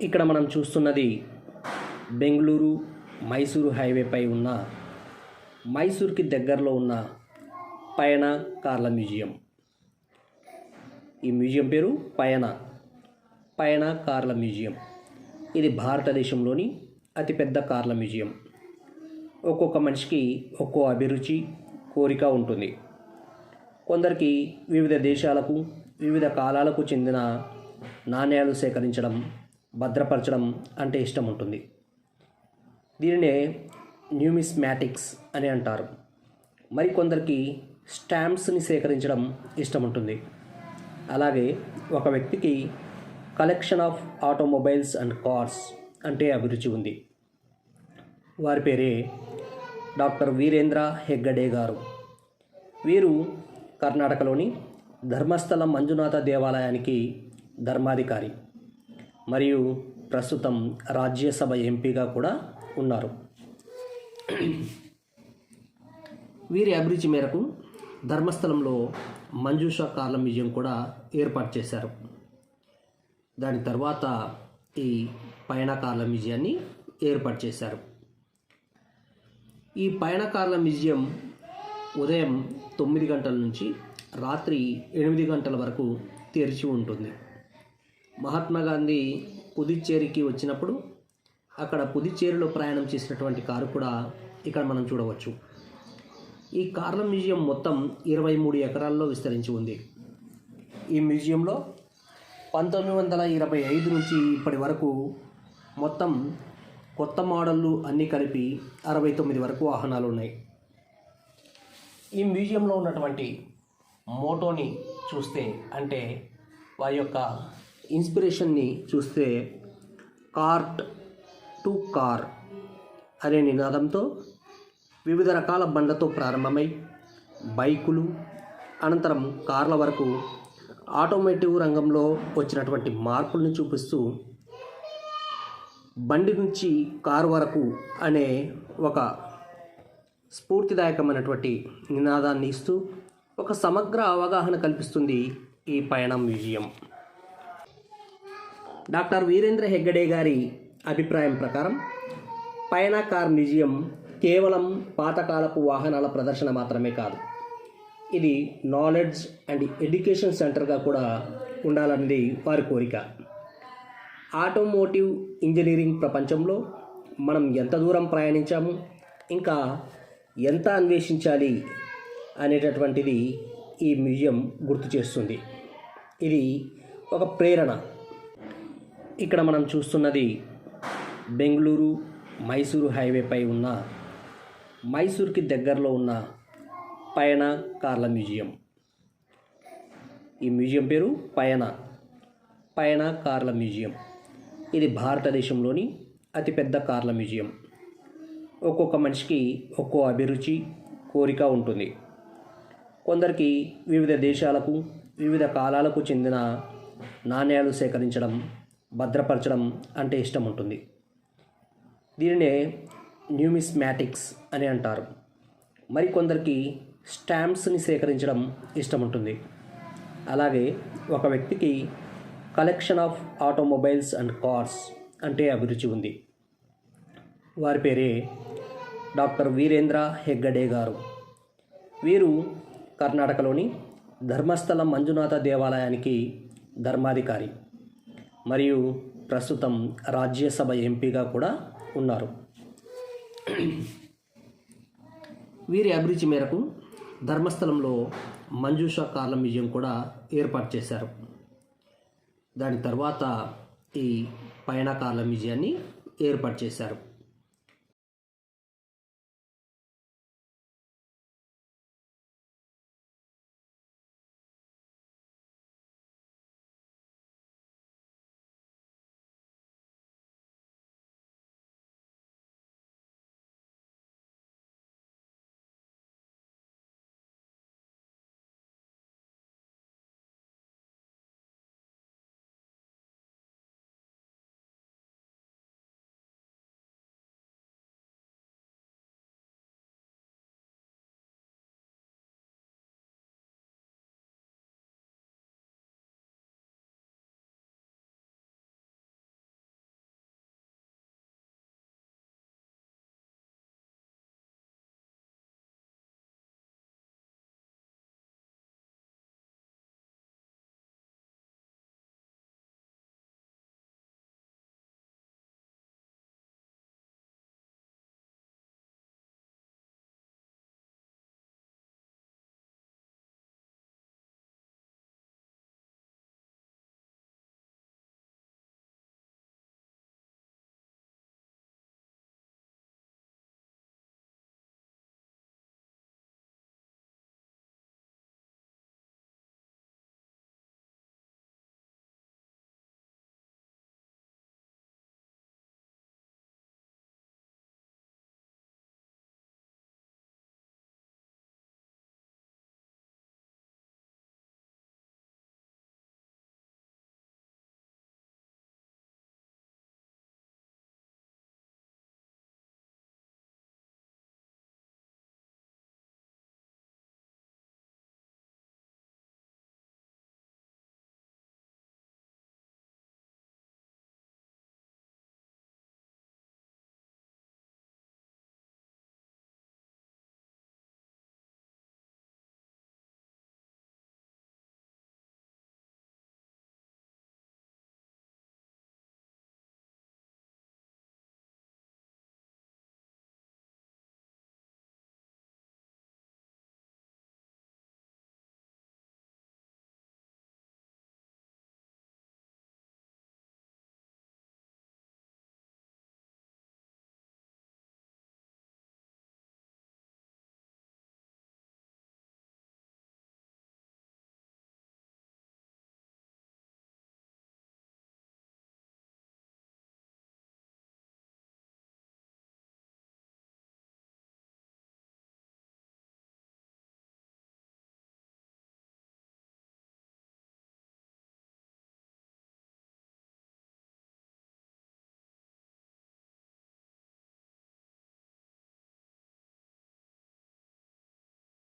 ఇక్కడ మనం చూస్తున్నది బెంగళూరు మైసూరు హైవేపై ఉన్న మైసూర్కి దగ్గరలో ఉన్న పయన కార్ల మ్యూజియం. ఈ మ్యూజియం పేరు పయన. పయన కార్ల మ్యూజియం. ఇది భారతదేశంలోని అతిపెద్ద కార్ల మ్యూజియం. ఒక్కొక్క మనిషికి ఒక్కో అభిరుచి కోరిక ఉంటుంది. కొందరికి వివిధ దేశాలకు వివిధ కాలాలకు చెందిన నాణ్యాలు సేకరించడం భద్రపరచడం అంటే ఇష్టం ఉంటుంది దీనినే న్యూమిస్మాటిక్స్ అని అంటారు. మరికొందరికి స్టాంప్స్ని సేకరించడం ఇష్టం ఉంటుంది అలాగే ఒక వ్యక్తికి collection of automobiles and cars అంటే అభిరుచి ఉంది. వారి పేరే డాక్టర్ వీరేంద్ర హెగ్గడే గారు. వీరు కర్ణాటకలోని ధర్మస్థల మంజునాథ దేవాలయానికి ధర్మాధికారి. మరియు ప్రస్తుతం రాజ్యసభ ఎంపీగా కూడా ఉన్నారు. వీరి అభిరుచి మేరకు ధర్మస్థలంలో మంజూష కార్ల మ్యూజియం కూడా ఏర్పాటు చేశారు. దాని తర్వాత ఈ పయణకాల కార్ల మ్యూజియాన్ని ఏర్పాటు చేశారు. ఈ పయణకాల కార్ల మ్యూజియం ఉదయం తొమ్మిది గంటల నుంచి రాత్రి ఎనిమిది గంటల వరకు తెరిచి ఉంటుంది. మహాత్మా గాంధీ పుదుచ్చేరికి వచ్చినప్పుడు అక్కడ పుదుచ్చేరిలో ప్రయాణం చేసినటువంటి కారు కూడా ఇక్కడ మనం చూడవచ్చు. ఈ కార్ల మ్యూజియం మొత్తం ఇరవై మూడు ఎకరాల్లో విస్తరించి ఉంది. ఈ మ్యూజియంలో పంతొమ్మిది వందల ఇరవై ఐదు నుంచి ఇప్పటి వరకు మొత్తం కొత్త మోడళ్ళు అన్నీ కలిపి అరవై తొమ్మిది వరకు వాహనాలు ఉన్నాయి. ఈ మ్యూజియంలో ఉన్నటువంటి మోటోని చూస్తే అంటే వారి యొక్క ఇన్స్పిరేషన్ని చూస్తే కార్ట్ టు కార్ అనే నినాదంతో వివిధ రకాల బండ్లతో ప్రారంభమై బైకులు అనంతరం కార్ల వరకు ఆటోమేటివ్ రంగంలో వచ్చినటువంటి మార్పుల్ని చూపిస్తూ బండి నుంచి కారు వరకు అనే ఒక స్ఫూర్తిదాయకమైనటువంటి నినాదాన్ని ఇస్తూ ఒక సమగ్ర అవగాహన కల్పిస్తుంది ఈ పయనం మ్యూజియం. డాక్టర్ వీరేంద్ర హెగ్గడే గారి అభిప్రాయం ప్రకారం పయన కార్ మ్యూజియం కేవలం పాతకాలపు వాహనాల ప్రదర్శన మాత్రమే కాదు. ఇది నాలెడ్జ్ అండ్ ఎడ్యుకేషన్ సెంటర్గా కూడా ఉండాలన్నది వారి కోరిక. ఆటోమోటివ్ ఇంజనీరింగ్ ప్రపంచంలో మనం ఎంత దూరం ప్రయాణించాము ఇంకా ఎంత అన్వేషించాలి అనేటటువంటిది ఈ మ్యూజియం గుర్తు చేస్తుంది. ఇది ఒక ప్రేరణ. ఇక్కడ మనం చూస్తున్నది బెంగళూరు మైసూరు హైవేపై ఉన్న మైసూర్కి దగ్గరలో ఉన్న పయన కార్ల మ్యూజియం. ఈ మ్యూజియం పేరు పయన. పయన కార్ల మ్యూజియం. ఇది భారతదేశంలోని అతిపెద్ద కార్ల మ్యూజియం. ఒక్కొక్క మనిషికి ఒక్కో అభిరుచి కోరిక ఉంటుంది. కొందరికి వివిధ దేశాలకు వివిధ కాలాలకు చెందిన నాణ్యాలు సేకరించడం భద్రపరచడం అంటే ఇష్టం ఉంటుంది. దీనినే న్యూమిస్మాటిక్స్ అని అంటారు. మరికొందరికి స్టాంప్స్ని సేకరించడం ఇష్టం ఉంటుంది. అలాగే ఒక వ్యక్తికి collection of automobiles and cars అంటే అభిరుచి ఉంది. వారి పేరే డాక్టర్ వీరేంద్ర హెగ్గడే గారు. వీరు కర్ణాటకలోని ధర్మస్థల మంజునాథ దేవాలయానికి ధర్మాధికారి. మరియు ప్రస్తుతం రాజ్యసభ ఎంపీగా కూడా ఉన్నారు. వీరి అభిరుచి మేరకు ధర్మస్థలంలో మంజూష కార్ల మ్యూజియం కూడా ఏర్పాటు చేశారు. దాని తర్వాత ఈ పయన కార్ల మ్యూజియాన్ని ఏర్పాటు చేశారు.